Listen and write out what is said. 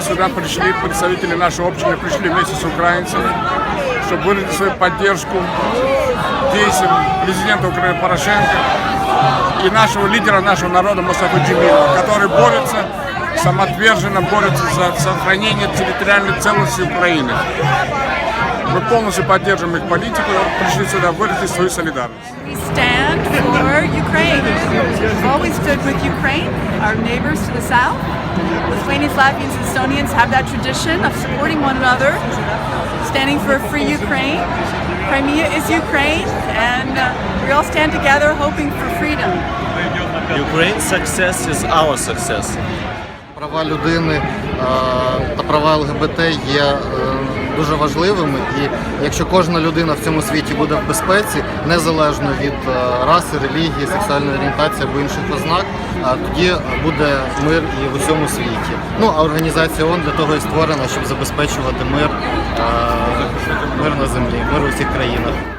Сюда пришли представители нашей общины, пришли вместе с украинцами, чтобы выразить свою поддержку действиям президента Украины Порошенко и нашего лидера нашего народа Мустафа Джемилова, который борется, самоотверженно борется за сохранение территориальной целостности Украины. Мы полностью поддерживаем их политику, пришли сюда выразить свою солидарность. Lithuanians, Latvians, Estonians have that tradition of supporting one another, standing for a free Ukraine. Crimea is Ukraine, and uh, we all stand together hoping for freedom. Ukraine's success is our success. Права людини е, та права ЛГБТ є е, дуже важливими, і якщо кожна людина в цьому світі буде в безпеці, незалежно від е, раси, релігії, сексуальної орієнтації або інших ознак, е, тоді буде мир і в усьому світі. Ну а організація ООН для того і створена, щоб забезпечувати мир, е, мир на землі, мир у всіх країнах.